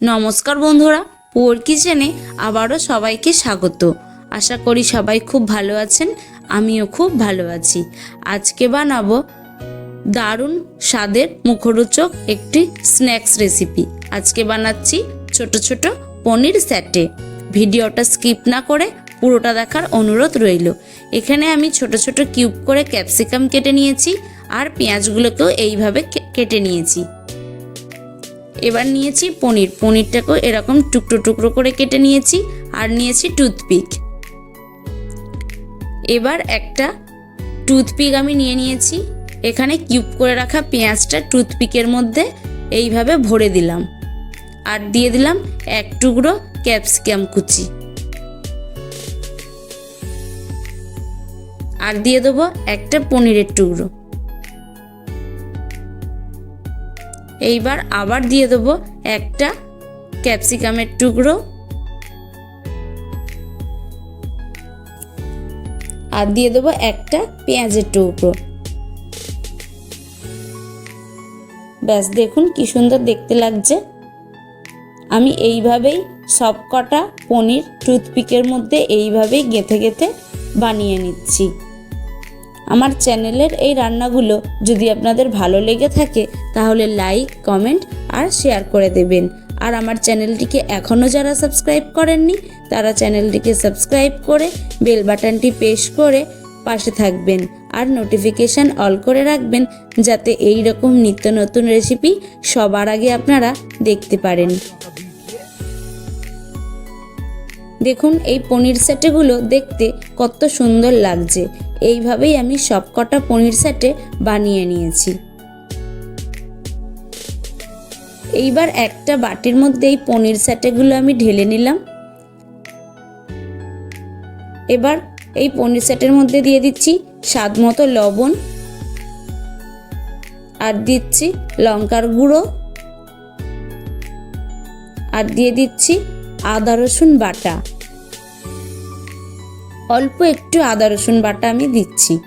নমস্কার বন্ধুরা, পুয়ার কিচেনে আবারও সবাইকে স্বাগত। আশা করি সবাই খুব ভালো আছেন, আমিও খুব ভালো আছি। আজকে বানাবো দারুণ স্বাদের মুখরোচক একটি স্ন্যাক্স রেসিপি। আজকে বানাচ্ছি ছোট ছোট পনির স্যাটে। ভিডিওটা স্কিপ না করে পুরোটা দেখার অনুরোধ রইল। এখানে আমি ছোট ছোট কিউব করে ক্যাপসিকাম কেটে নিয়েছি, আর পেঁয়াজগুলোকেও এইভাবে কেটে নিয়েছি। এবার নিয়েছি পনির। পনিরটাকেও এরকম টুকরো টুকরো করে কেটে নিয়েছি আর নিয়েছি টুথপিক। এবার একটা টুথপিক আমি নিয়ে নিয়েছি। এখানে কিউব করে রাখা পেঁয়াজটা টুথপিকের মধ্যে এইভাবে ভরে দিলাম। আর দিয়ে দিলাম এক টুকরো ক্যাপসিকাম কুচি। আর দিয়ে দেবো একটা পনিরের টুকরো। এইবার আবার দিয়ে দেবো একটা ক্যাপসিকামের টুকরো। আর দিয়ে দেবো একটা পেঁয়াজের টুকরো। ব্যাস, দেখুন কি সুন্দর দেখতে লাগছে। আমি এইভাবেই সব কটা পনির টুথপিকের মধ্যে এইভাবেই গেঁথে গেঁথে বানিয়ে নিচ্ছি। আমার চ্যানেলের এই রান্নাগুলো যদি আপনাদের ভালো লেগে থাকে, তাহলে লাইক, কমেন্ট আর শেয়ার করে দেবেন। আর আমার চ্যানেলটিকে এখনও যারা সাবস্ক্রাইব করেননি, তারা চ্যানেলটিকে সাবস্ক্রাইব করে বেল বাটনটি প্রেস করে পাশে থাকবেন। আর নোটিফিকেশান অল করে রাখবেন, যাতে এই রকম নিত্য নতুন রেসিপি সবার আগে আপনারা দেখতে পারেন। দেখুন, এই পনির সেটেগুলো দেখতে কত সুন্দর লাগছে। এইভাবেই আমি সবকটা পনির সেটে বানিয়ে নিয়েছি। এইবার একটা বাটির মধ্যে এই পনির সেটেগুলো আমি ঢেলে নিলাম। এবার এই পনির সেটের মধ্যে দিয়ে দিচ্ছি স্বাদ মতো লবণ। আর দিচ্ছি লঙ্কার গুঁড়ো। আর দিয়ে দিচ্ছি আদা রসুন বাটা। অল্প একটু আদা রসুন বাটা আমি দিচ্ছি।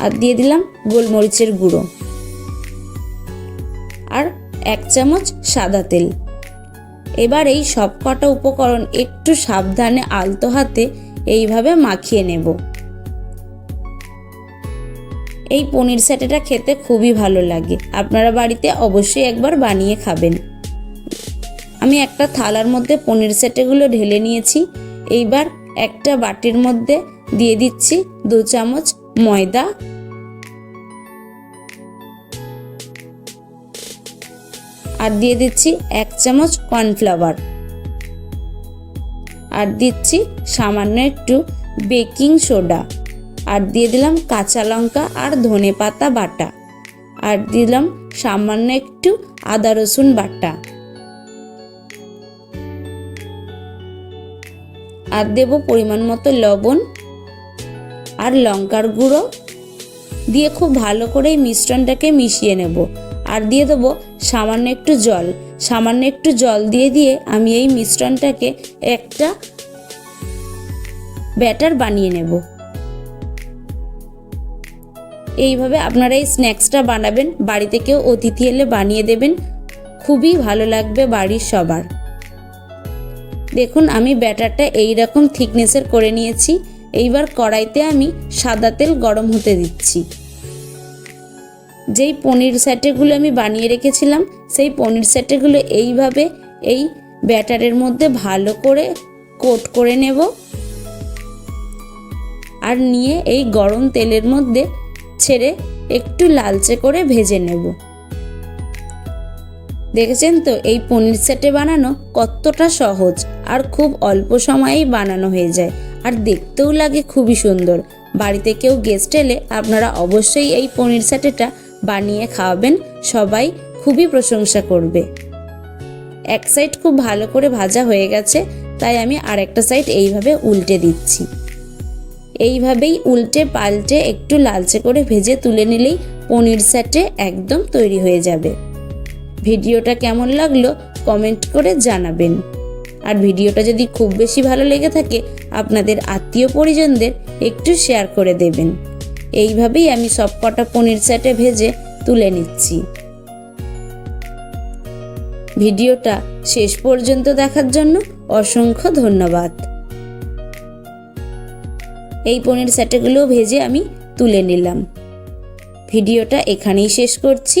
আর দিয়ে দিলাম গোলমরিচের গুঁড়ো। আর এক চামচ সাদা তেল। এবার এই সব কটা উপকরণ একটু সাবধানে আলতো হাতে এইভাবে মাখিয়ে নেব। এই পনির স্যাটেটা খেতে খুবই ভালো লাগে। আপনারা বাড়িতে অবশ্যই একবার বানিয়ে খাবেন। আমি একটা থালার মধ্যে পনির সেটেগুলো ঢেলে নিয়েছি। এইবার একটা বাটির মধ্যে দিয়ে দিচ্ছি দু চামচ ময়দা। আর দিয়ে দিচ্ছি এক চামচ কর্নফ্লাওয়ার। আর দিচ্ছি সামান্য একটু বেকিং সোডা। আর দিয়ে দিলাম কাঁচা লঙ্কা আর ধনে পাতা বাটা। আর দিলাম সামান্য একটু আদা রসুন বাটা। আর দেব পরিমাণ মতো লবণ আর লঙ্কার গুঁড়ো। দিয়ে খুব ভালো করে এই মিশ্রণটাকে মিশিয়ে নেব। আর দিয়ে দেবো সামান্য একটু জল। সামান্য একটু জল দিয়ে দিয়ে আমি এই মিশ্রণটাকে একটা ব্যাটার বানিয়ে নেব। এইভাবে আপনারা এই স্ন্যাক্সটা বানাবেন। বাড়িতে কেউ অতিথি এলে বানিয়ে দেবেন। খুবই ভালো লাগবে বাড়ির সবার। দেখুন, আমি ব্যাটারটা এই রকম থিকনেসের করে নিয়েছি। এইবার কড়াইতে আমি সাদা তেল গরম হতে দিচ্ছি। যেই পনির স্যাটেগুলো আমি বানিয়ে রেখেছিলাম, সেই পনির স্যাটেগুলো এইভাবে এই ব্যাটারের মধ্যে ভালো করে কোট করে নেব আর নিয়ে এই গরম তেলের মধ্যে ছেড়ে একটু লালচে করে ভেজে নেব। দেখেছেন তো, এই পনির সেটে বানানো কতটা সহজ আর খুব অল্প সময়েই বানানো হয়ে যায়। আর দেখতেও লাগে খুবই সুন্দর। বাড়িতে কেউ গেস্ট এলে আপনারা অবশ্যই এই পনির সেটেটা বানিয়ে খাওয়াবেন। সবাই খুবই প্রশংসা করবে। এক সাইড খুব ভালো করে ভাজা হয়ে গেছে, তাই আমি আরেকটা সাইড এইভাবে উল্টে দিচ্ছি। এইভাবেই উল্টে পাল্টে একটু লালচে করে ভেজে তুলে নিলেই পনির স্যাটে একদম তৈরি হয়ে যাবে। ভিডিওটা কেমন লাগল কমেন্ট করে জানাবেন। আর ভিডিওটা যদি খুব বেশি ভালো লেগে থাকে, আপনাদের আত্মীয় পরিজনদের একটু শেয়ার করে দেবেন। এইভাবেই আমি সব কটা পনির স্যাটে ভেজে তুলে নিচ্ছি। ভিডিওটা শেষ পর্যন্ত দেখার জন্য অসংখ্য ধন্যবাদ। এই পনির স্যাটেগুলো ভেজে আমি তুলে নিলাম। ভিডিওটা এখানেই শেষ করছি।